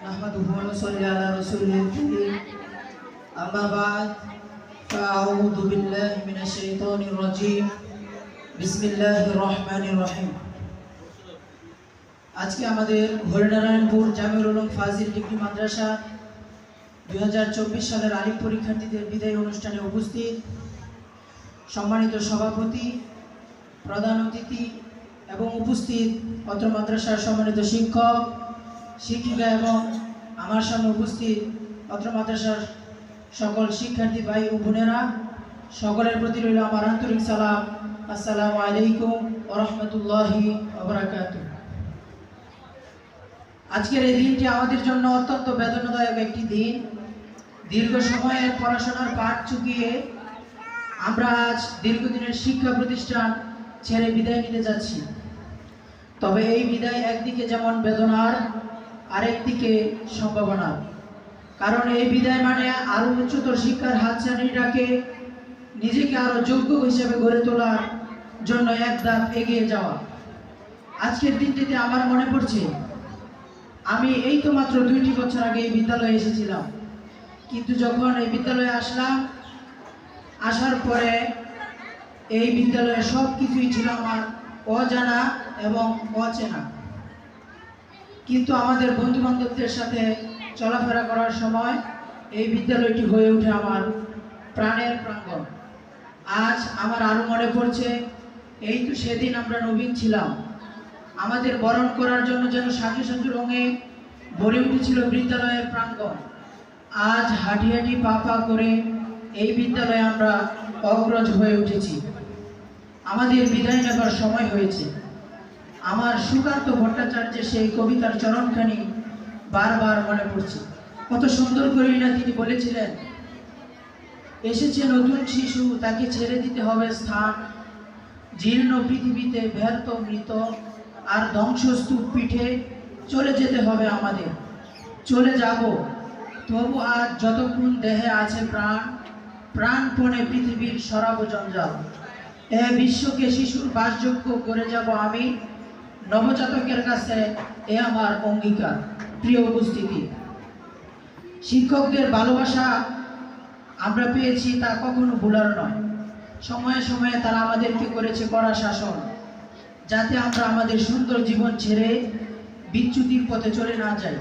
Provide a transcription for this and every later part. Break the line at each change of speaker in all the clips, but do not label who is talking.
نحمده ونصلي على رسوله الكريم أما بعد فأعوذ بالله من الشيطان الرجيم بسم الله الرحمن الرحيم আজকে আমাদের হরিনারায়ণপুর জামিউল উলুম ফাজিল ডিগ্রি মাদ্রাসা দুই সালের আলিম পরীক্ষার্থীদের বিদায় অনুষ্ঠানে উপস্থিত সম্মানিত সভাপতি প্রধান অতিথি এবং উপস্থিত অত্র মাদ্রাসার সম্মানিত শিক্ষক শিক্ষিকা এবং আমার সামনে উপস্থিত অত্র মাদ্রাসার সকল শিক্ষার্থী ভাই ও বোনেরা, সকলের প্রতি রইল আমার আন্তরিক সালাম। আসসালামু আলাইকুম ওরহমতুল্লাহি আজকের এই দিনটি আমাদের জন্য অত্যন্ত বেদনাদায়ক একটি দিন। দীর্ঘ সময়ের পড়াশোনার পাঠ চুকিয়ে আমরা আজ দীর্ঘদিনের শিক্ষা প্রতিষ্ঠান ছেড়ে বিদায় নিতে যাচ্ছি। তবে এই বিদায় একদিকে যেমন বেদনার আরেকদিকে সম্ভাবনা। কারণ এই বিদায় মানে আরও উচ্চতর শিক্ষার হাতছানিটাকে নিজেকে আরও যোগ্য হিসেবে গড়ে তোলার জন্য এক ধাপ এগিয়ে যাওয়া। আজকের দিনটিতে আমার মনে পড়ছে, আমি এই তো মাত্র দুইটি বছর আগে এই বিদ্যালয়ে এসেছিলাম। কিন্তু যখন এই বিদ্যালয়ে আসলাম, আসার পরে এই বিদ্যালয়ে সব কিছুই ছিল আমার অজানা এবং অচেনা। কিন্তু আমাদের বন্ধু বান্ধবদের সাথে চলাফেরা করার সময় এই বিদ্যালয়টি হয়ে ওঠে আমার প্রাণের প্রাঙ্গণ। আজ আমার আরও মনে পড়ছে, এই তো সেদিন আমরা নবীন ছিলাম। আমাদের বরণ করার জন্য যেন সাজু সাজু রঙে ভরে উঠেছিল বিদ্যালয়ের প্রাঙ্গণ। আজ হাঁটি হাঁটি পা পা করে এই বিদ্যালয়ে আমরা অগ্রজ হয়ে উঠেছি। আমাদের বিদায় নেবার সময় হয়েছে। আমার সুকান্ত ভট্টাচার্যের সেই কবিতার চরণখানি বারবার মনে পড়ছে। কত সুন্দর করেই না তিনি বলেছিলেন, এসেছে নতুন শিশু, তাকে ছেড়ে দিতে হবে স্থান। জীর্ণ পৃথিবীতে ব্যর্থ মৃত, আর ধ্বংসস্তূপ পিঠে চলে যেতে হবে আমাদের। চলে যাব, তবু আজ যতক্ষণ দেহে আছে প্রাণ, প্রাণপণে পৃথিবীর সরাব জঞ্জাল। এ বিশ্বকে শিশুর বাসযোগ্য করে যাব আমি নবজাতকের কাছে এ আমার অঙ্গীকার, প্রিয় উপস্থিতি। শিক্ষকদের ভালোবাসা আমরা পেয়েছি তা কখনো ভুলার নয়। সময়ে সময়ে তারা আমাদেরকে করেছে কড়া শাসন, যাতে আমরা আমাদের সুন্দর জীবন ছেড়ে বিচ্যুতির পথে চলে না যাই।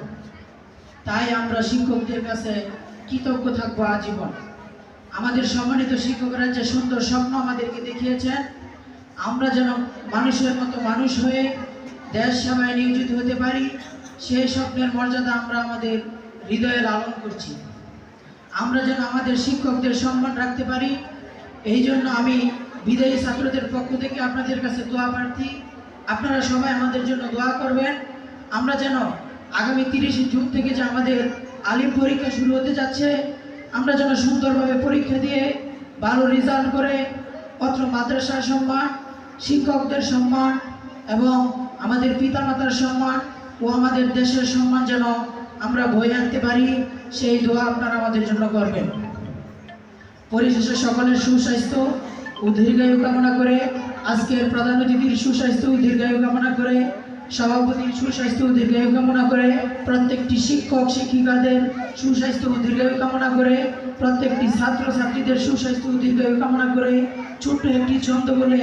তাই আমরা শিক্ষকদের কাছে কৃতজ্ঞ থাকব আজীবন। আমাদের সম্মানিত শিক্ষকরা যে সুন্দর স্বপ্ন আমাদেরকে দেখিয়েছেন আমরা যেন মানুষের মতো মানুষ হয়ে দেশ সেবায় নিয়োজিত হতে পারি সেই স্বপ্নের মর্যাদা আমরা আমাদের হৃদয়ে লালন করছি। আমরা যেন আমাদের শিক্ষকদের সম্মান রাখতে পারি, এই জন্য আমি বিদায়ী ছাত্রদের পক্ষ থেকে আপনাদের কাছে দোয়া প্রার্থী। আপনারা সবাই আমাদের জন্য দোয়া করবেন। আমরা যেন আগামী তিরিশে জুন থেকে যে আমাদের আলিম পরীক্ষা শুরু হতে যাচ্ছে, আমরা যেন সুন্দরভাবে পরীক্ষা দিয়ে ভালো রেজাল্ট করে অত্র মাদ্রাসার সম্মান শিক্ষকদের সম্মান এবং আমাদের পিতামাতার সম্মান ও আমাদের দেশের সম্মান যেন আমরা বয়ে আনতে পারি, সেই দোয়া আপনারা আমাদের জন্য করবেন। পরিশেষে সকলের সুস্বাস্থ্য ও দীর্ঘায়ু কামনা করে, আজকের প্রধান অতিথির সুস্বাস্থ্য ও দীর্ঘায়ু কামনা করে সভাপতির সুস্বাস্থ্য ও দীর্ঘায়ু কামনা করে প্রত্যেকটি শিক্ষক, শিক্ষিকাদের সুস্বাস্থ্য ও দীর্ঘায়ু কামনা করে, প্রত্যেকটি ছাত্র, ছাত্রীদের সুস্বাস্থ্য ও দীর্ঘায়ু কামনা করে ছোট্ট একটি ছন্দ বলে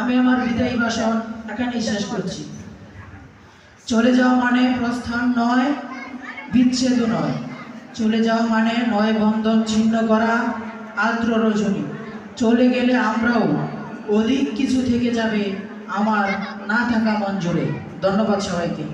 আমি আমার বিদায়ী ভাষণ এখানেই শেষ করছি। চলে যাওয়া মানে প্রস্থান নয়, বিচ্ছেদ নয়। চলে যাওয়া মানে নয় বন্ধন ছিন্ন করা, আর্দ্র রজনী। চলে গেলে আমরাও, অধিক কিছু থেকে যাবে, আমার না থাকা জুড়ে ধন্যবাদ সবাইকে।